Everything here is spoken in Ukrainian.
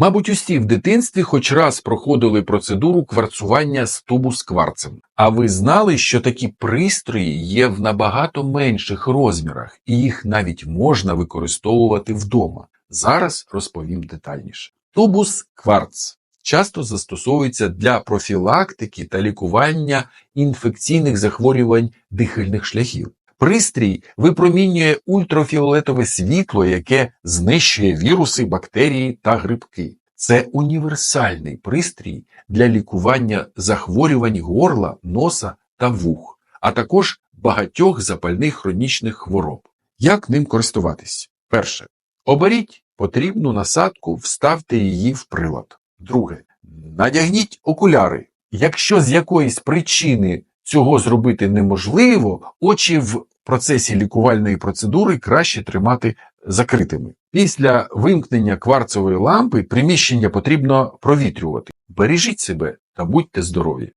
Мабуть, усі в дитинстві хоч раз проходили процедуру кварцування з тубу з кварцем. А ви знали, що такі пристрої є в набагато менших розмірах, і їх навіть можна використовувати вдома. Зараз розповім детальніше. Тубус кварц часто застосовується для профілактики та лікування інфекційних захворювань дихальних шляхів. Пристрій випромінює ультрафіолетове світло, яке знищує віруси, бактерії та грибки. Це універсальний пристрій для лікування захворювань горла, носа та вух, а також багатьох запальних хронічних хвороб. Як ним користуватись? Перше. Оберіть потрібну насадку, вставте її в прилад. Друге. Надягніть окуляри. Якщо з якоїсь причини цього зробити неможливо, очі в процесі лікувальної процедури краще тримати закритими. Після вимкнення кварцевої лампи приміщення потрібно провітрювати. Бережіть себе та будьте здорові!